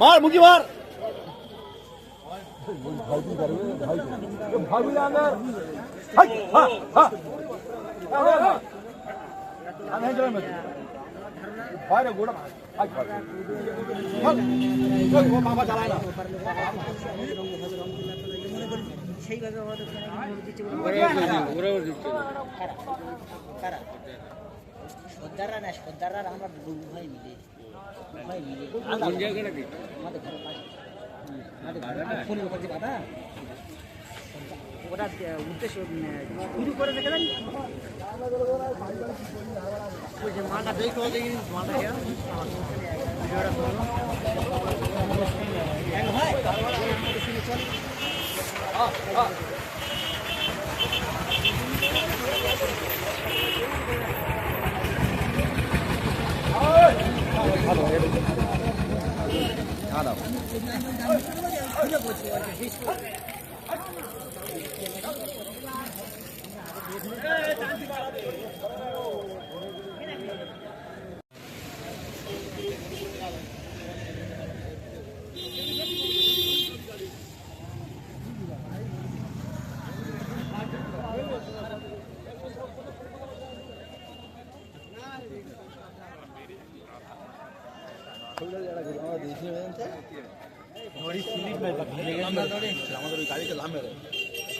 মার মুখি মার। ভয় হ্যাঁ রে গোড়া বাবা চালায় না। সেইভাবে আমাদের সর্দাররা না। সর্দাররা আমরা ভাই মিলে ভাই মিলে আমাদের ঘরের পাশে আমাদের ঘরের ফোনের উপর যে বাধা ওটা উদ্দেশ্য শুরু করে দেখে দেন মালটা বের করে দেখি মালটা ভিডিওটা আমাদের ওই গাড়িতে লাভ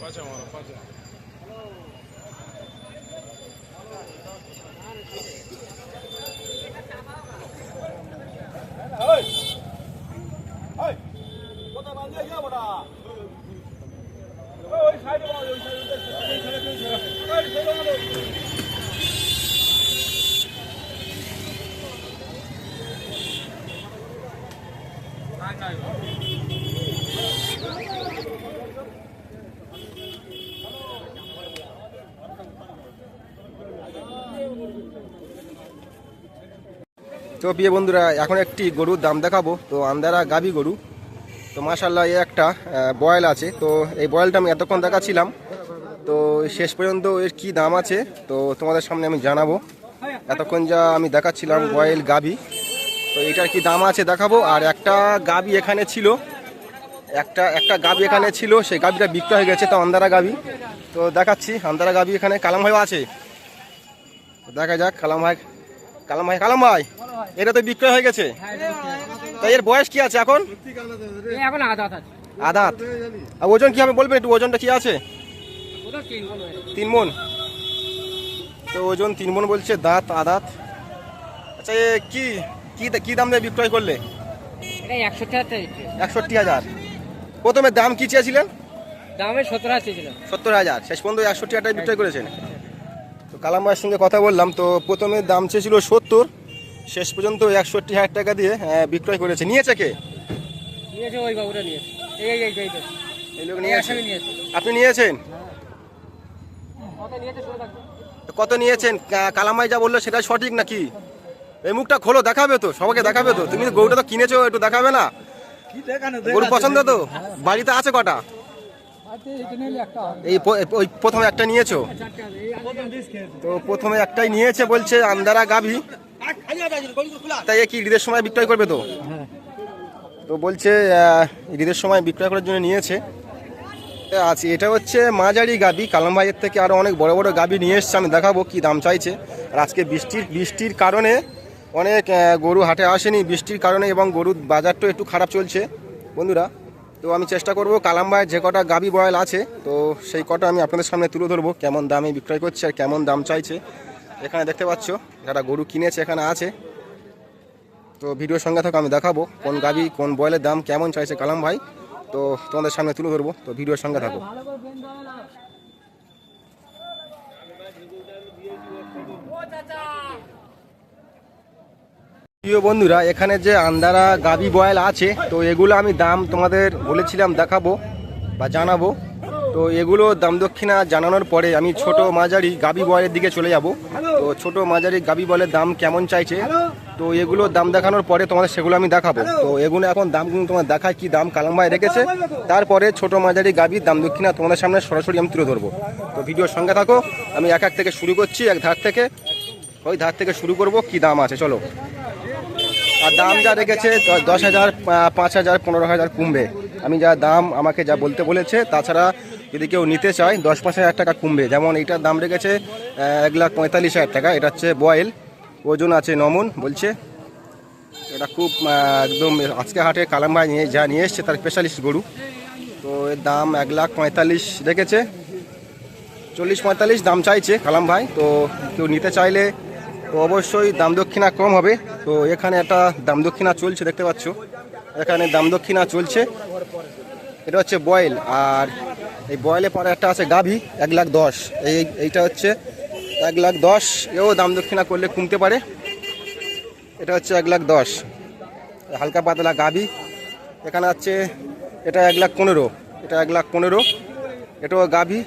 পাঁচা মারো পাঁচা কোথায় বাঁধিয়ে গিয়ে ওটা ওই সাইডে ওই সাইডে ওই সাইডে ওই সাইডে ওই সাইডে তো প্রিয় বন্ধুরা, এখন একটি গরুর দাম দেখাবো। তো আন্দারা গাবি গরু। তো মাশাল্লাহ এ একটা বয়েল আছে। তো এই বয়েলটা আমি এতক্ষণ দেখাচ্ছিলাম। তো শেষ পর্যন্ত এর কি দাম আছে, তো তোমাদের সামনে আমি জানাব। এতক্ষণ যা আমি দেখাচ্ছিলাম বয়েল গাবি তো এটার কি দাম আছে দেখাবো। আর একটা গাবি এখানে ছিল, একটা একটা গাবি এখানে ছিল, সেই গাবিটা বিক্রি হয়ে গেছে তো আন্দারা গাবি তো দেখাচ্ছি আন্দারা গাবি এখানে কালাম ভাইও আছে। দেখা যাক, কালাম ভাই কালাম ভাই কালাম ভাই এটা তো বিক্রয় হয়ে গেছে। তো এর বয়স কি আছে এখন? এখন আদাত আছে। আদাত। আর ওজন কি হবে বলবেন একটু ওজনটা কি আছে? তিন মন তো ওজন তিন মন বলছে দাঁত আদাত। আচ্ছা এ কি কি দাম দিয়ে বিক্রয় করলে? একষট্টি হাজার প্রথমে দাম কি চেয়েছিলেন? দামে সতেরো হাজার চেয়েছিলাম। সত্তর হাজার। শেষ পর্যন্ত একষট্টি হাজার বিক্রয় করেছেন। তো কালাম ভাইয়ের সঙ্গে কথা বললাম তো প্রথমে দাম চেয়েছিল সত্তর শেষ পর্যন্ত একষট্টি হাজার টাকা দিয়ে হ্যাঁ, বিক্রয় করেছে। নিয়েছে কে? নিয়েছে ওই বাবুটা নিয়েছে। এই এই এই এই এই। এই লোক নিয়েছে। আপনি নিয়েছেন? কত নিয়েছে শুনে থাকবে তো কত নিয়েছেন? কালামাই যা বলল সেটা সঠিক নাকি? এই মুখটা খোলো দেখাবে তো সবাইকে দেখাবে তো। তুমি গরুটা তো কিনেছো একটু দেখাবে না? গরু পছন্দ তো? বাড়িতে আছে কটা? এই ওই প্রথমে একটা নিয়েছো? তো প্রথমে একটাই নিয়েছে বলছে আন্দারা গাভী। তাই কি ঈদের সময় বিক্রয় করবে তো? তো বলছে ঈদের সময় বিক্রয় করার জন্য নিয়েছে। আছে এটা হচ্ছে মাঝারি গাবি কালাম ভাইয়ের থেকে আরও অনেক বড় বড় গাবি নিয়ে এসছে, আমি দেখাবো কি দাম চাইছে। আর আজকে বৃষ্টির বৃষ্টির কারণে অনেক গরু হাটে আসেনি। বৃষ্টির কারণে এবং গরুর বাজারটা একটু খারাপ চলছে। বন্ধুরা তো আমি চেষ্টা করব কালাম্বায় যে কটা গাবি বয়েল আছে, তো সেই কটা আমি আপনাদের সামনে তুলে ধরবো, কেমন দামে বিক্রয় করছে আর কেমন দাম চাইছে। এখানে দেখতে পাচ্ছ, যারা গরু কিনেছে এখানে আছে। তো ভিডিওর সঙ্গে থাকো, আমি দেখাবো কোন গাবি, কোন বয়েলের দাম কেমন চাইছে কালাম ভাই তো তোমাদের সামনে তুলে ধরবো, তো ভিডিওর সঙ্গে থাকো। প্রিয় বন্ধুরা, এখানে যে আন্দারা গাবি বয়েল আছে, তো এগুলো আমি দাম তোমাদের বলেছিলাম দেখাবো বা জানাব। তো এগুলো দাম দক্ষিণা জানানোর পরে আমি ছোট মাঝারি গাবি বয়েলের দিকে চলে যাব। তো ছোট মাঝারি গাবি বয়েলের দাম কেমন চাইছে? তো এগুলো দাম দেখানোর পরে তোমাদের সেগুলো আমি দেখাবো। তো এগুলো এখন দাম কিন্তু তোমার দেখায় কি দাম কালামবাই রেখেছে। তারপরে ছোট মাঝারি গাবির দাম দক্ষিণা তোমাদের সামনে সরাসরি আমি তুলে ধরবো। তো ভিডিওর সঙ্গে থাকো, আমি এক এক থেকে শুরু করছি, এক ধার থেকে। ওই ধার থেকে শুরু করব, কি দাম আছে, চলো। আর দাম যা রেখেছে দশ হাজার পাঁচ হাজার, পনেরো হাজার কমবে। আমি যা দাম আমাকে যা বলতে বলেছে, তাছাড়া যদি কেউ নিতে চায়, দশ, পাঁচ হাজার টাকা কমবে। যেমন এটার দাম রেখেছে এক লাখ পঁয়তাল্লিশ হাজার টাকা। এটা হচ্ছে বয়েল। ওজন আছে নমন, বলছে। এটা খুব একদম আজকে হাটে কালাম ভাই নিয়ে, যা নিয়ে এসছে, তার স্পেশালিস্ট গরু। তো এর দাম এক লাখ পঁয়তাল্লিশ রেখেছে। চল্লিশ পঁয়তাল্লিশ দাম চাইছে কালাম ভাই। তো কেউ নিতে চাইলে তো অবশ্যই দাম দক্ষিণা কম হবে। তো এখানে একটা দাম দক্ষিণা চলছে, দেখতে পাচ্ছ? এখানে দাম দক্ষিণা চলছে। এটা হচ্ছে বয়েল, আর এই বয়েলে পরে একটা আছে গাভী, এক লাখ দশ। এই, এইটা হচ্ছে এক লাখ দশ। এও দাম দক্ষিণা করলে কমতে পারে। এটা হচ্ছে এক লাখ দশ। হালকা পাতলা গাভী। এখানে আছে, এটা এক লাখ পনেরো। এটা এক লাখ পনেরো। এটাও গাভী।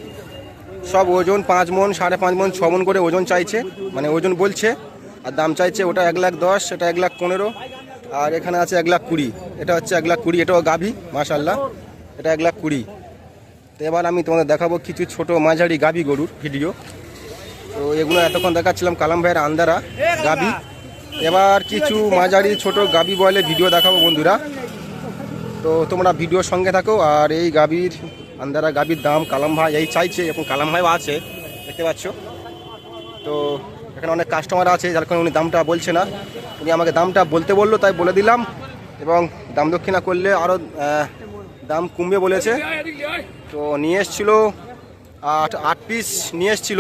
সব ওজন পাঁচ মন, সাড়ে পাঁচ মন, ছ মন করে ওজন চাইছে। মানে ওজন বলছে। আর দাম চাইছে ওটা এক লাখ দশ এটা এক লাখ পনেরো। আর এখানে আছে এক লাখ কুড়ি। এটা হচ্ছে এক লাখ কুড়ি, এটাও গাভী মাশাল্লাহ এটা এক লাখ কুড়ি। তো এবার আমি তোমাদের দেখাবো কিছু ছোট মাঝারি গাভী গরুর ভিডিও। তো এগুলো এতক্ষণ দেখাচ্ছিলাম কালাম ভাইয়ের আন্দারা গাভী। এবার কিছু মাঝারি ছোট গাভী বলে ভিডিও দেখাবো বন্ধুরা। তো তোমরা ভিডিওর সঙ্গে থাকো আর এই গাভীর আন্দারা গাভীর দাম, কালাম ভাই এই চাইছে এখন কালাম ভাইও আছে, দেখতে পাচ্ছ। তো এখানে অনেক কাস্টমার আছে, যার কারণে উনি দামটা বলছে না। উনি আমাকে দামটা বলতে বলল, তাই বলে দিলাম এবং দাম দক্ষিণা করলে আরও দাম কমবে বলেছে। তো নিয়ে এসছিল আট আট পিস নিয়ে এসছিল।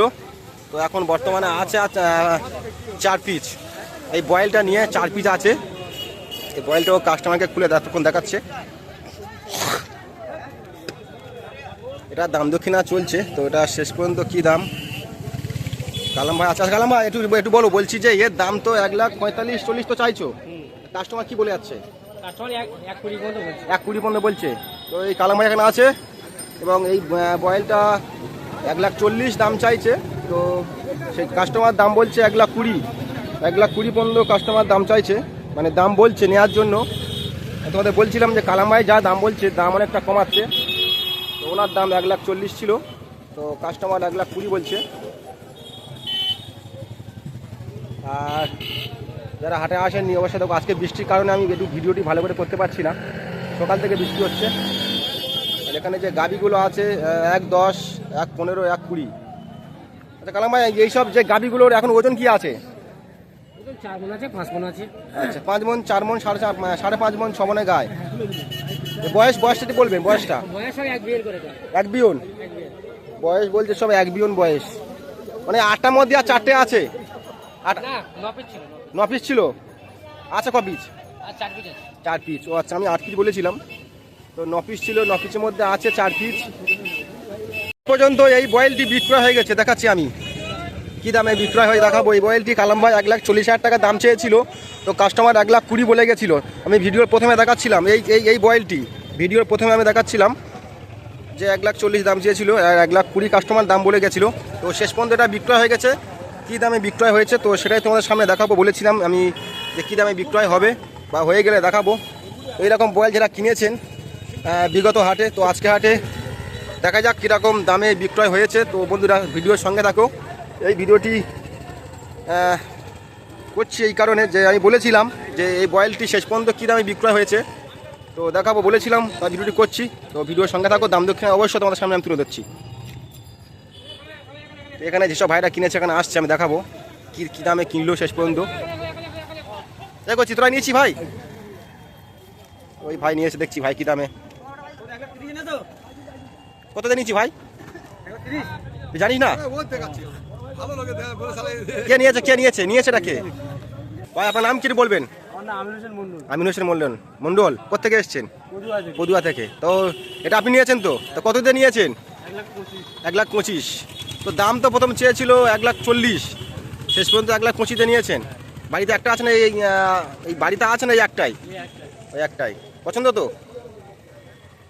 তো এখন বর্তমানে আছে চার পিস এই বয়েলটা নিয়ে চার পিস আছে। এই বয়েলটাও কাস্টমারকে খুলে এতক্ষণ দেখাচ্ছে। এটা দাম দক্ষিণা চলছে তো এটা শেষ পর্যন্ত কি দাম? কালাম ভাই আচ্ছা কালাম ভাই একটু একটু বলো বলছি যে এর দাম তো এক লাখ পঁয়তাল্লিশ চল্লিশ তো চাইছো। কাস্টমার কি বলে যাচ্ছে? এক কুড়ি পর্যন্ত বলছে। পনেরো বলছে। তো এই কালাম ভাই এখানে আছে এবং এই বয়েলটা এক লাখ চল্লিশ দাম চাইছে তো সেই কাস্টমার দাম বলছে এক লাখ কুড়ি। এক লাখ কুড়ি পনেরো কাস্টমার দাম চাইছে মানে দাম বলছে নেওয়ার জন্য। তোমাদের বলছিলাম যে কালাম ভাই যা দাম বলছে দাম অনেকটা কমাচ্ছে। তো ওনার দাম এক লাখ চল্লিশ ছিল তো কাস্টমার এক লাখ কুড়ি বলছে। আর যারা হাটে আসেননি অবশ্যই দেখো আজকে বৃষ্টির কারণে আমি একটু ভিডিওটি ভালো করে করতে পারছি না। সকাল থেকে বৃষ্টি হচ্ছে। এখানে যে গাবিগুলো আছে এক দশ এক পনেরো এক কুড়ি। আচ্ছা কালাম ভাই এইসব যে গাবিগুলোর এখন ওজন কি আছে? চার মন আছে পাঁচ মন আছে। আচ্ছা পাঁচ মন চার মন সাড়ে চার সাড়ে পাঁচ মন ছ মনে গায়ে। বয়স বয়সটা বলবেন বয়সটা? এক বিয়ন? বয়স বলছে সব এক বিয়ন বয়স। মানে আটটার মধ্যে আর চারটে আছে? ন পিস ছিল আচ্ছা ক পিস? চার পিস ও আচ্ছা আমি আট পিস বলেছিলাম। তো ন পিস ছিল ন পিসের মধ্যে আছে চার পিস। পর্যন্ত এই বয়েলটি বিক্রয় হয়ে গেছে দেখাচ্ছি আমি। কি দামে বিক্রয় হয়ে দেখাবো? এই বয়েলটি কালাম ভাই এক লাখ চল্লিশ হাজার টাকা দাম চেয়েছিল। তো কাস্টমার এক লাখ কুড়ি বলে গেছিল। আমি ভিডিওর প্রথমে দেখাচ্ছিলাম। এই এই এই বয়েলটি ভিডিওর প্রথমে আমি দেখাচ্ছিলাম যে এক লাখ চল্লিশ দাম চেয়েছিল আর এক লাখ কুড়ি কাস্টমার দাম বলে গেছিল। তো শেষ পর্যন্ত এটা বিক্রয় হয়ে গেছে। কী দামে বিক্রয় হয়েছে? তো সেটাই তোমাদের সামনে দেখাবো। বলেছিলাম আমি যে কী দামে বিক্রয় হবে বা হয়ে গেলে দেখাবো। এইরকম বয়েল যারা কিনেছেন বিগত হাটে, তো আজকে হাটে দেখা যাক কীরকম দামে বিক্রয় হয়েছে। তো বন্ধুরা ভিডিওর সঙ্গে থাকো। এই ভিডিওটি করছি এই কারণে যে আমি বলেছিলাম যে এই বয়েলটি শেষ পর্যন্ত কী দামে বিক্রয় হয়েছে। তো দেখাবো, বলেছিলাম তাই ভিডিওটি করছি। তো ভিডিওর সঙ্গে থাকো, দাম দক্ষিণে অবশ্যই তোমাদের সামনে আমি তুলে দিচ্ছি তো এখানে যেসব ভাইরা কিনেছে, এখানে আসছে, আমি দেখাবো কী কী দামে কিনলো শেষ পর্যন্ত। দেখো চিত্রা নিয়েছি ভাই। ওই ভাই নিয়েছে দেখছি ভাই কী দামে। কত নিয়েছি ভাই? জানিস না? কে নিয়েছে কে নিয়েছে? নিয়েছে কে? ভাই আপনার নাম কি বলবেন? আমিন হোসেন মন্ডল মন্ডল কোথেকে এসছেন? পদুয়া থেকে। তো এটা আপনি নিয়েছেন তো? তো কত দিয়ে নিয়েছেন? এক লাখ পঁচিশ। তো দাম তো প্রথম চেয়েছিল এক লাখ চল্লিশ। শেষ পর্যন্ত এক লাখ পঁচিশে নিয়েছেন। বাড়িতে একটা আছে না এই এই বাড়িতে আছে না এই একটাই? ওই একটাই। পছন্দ তো?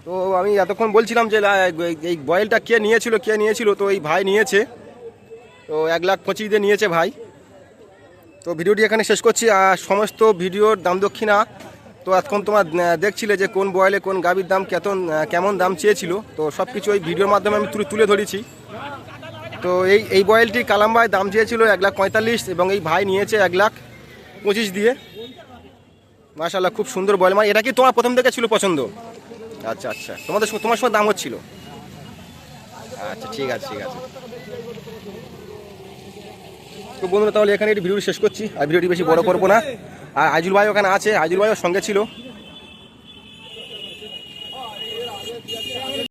তো আমি এতক্ষণ বলছিলাম যে এই- এই বয়েলটা কে নিয়েছিল কে নিয়েছিল? তো এই ভাই নিয়েছে। তো এক লাখ পঁচিশ দিয়ে নিয়েছে ভাই। তো ভিডিওটি এখানে শেষ করছি। আর সমস্ত ভিডিওর দাম দক্ষিণা, তো এখন তোমার দেখছিলে যে কোন বয়েলে কোন গাবির দাম কেতন কেমন দাম চেয়েছিল। তো সব কিছু ওই ভিডিওর মাধ্যমে আমি তুলে তুলে ধরেছি। তো এই এই বয়েলটি কালাম্বায় দাম চেয়েছিল এক লাখ পঁয়তাল্লিশ এবং এই ভাই নিয়েছে এক লাখ পঁচিশ দিয়ে। মাশাল্লাহ খুব সুন্দর বয়েল। মানে এটা কি তোমার প্রথম থেকে ছিল পছন্দ? আচ্ছা আচ্ছা। তোমাদের তোমার সঙ্গে দাম হচ্ছিল। আচ্ছা ঠিক আছে ঠিক আছে। তো বন্ধুরা, তাহলে এখানে একটি ভিডিওটি শেষ করছি। আর ভিডিওটি বেশি বড় করব না। আর আইজুল ভাই ওখানে আছে। আইজুল ভাইও সঙ্গে ছিল।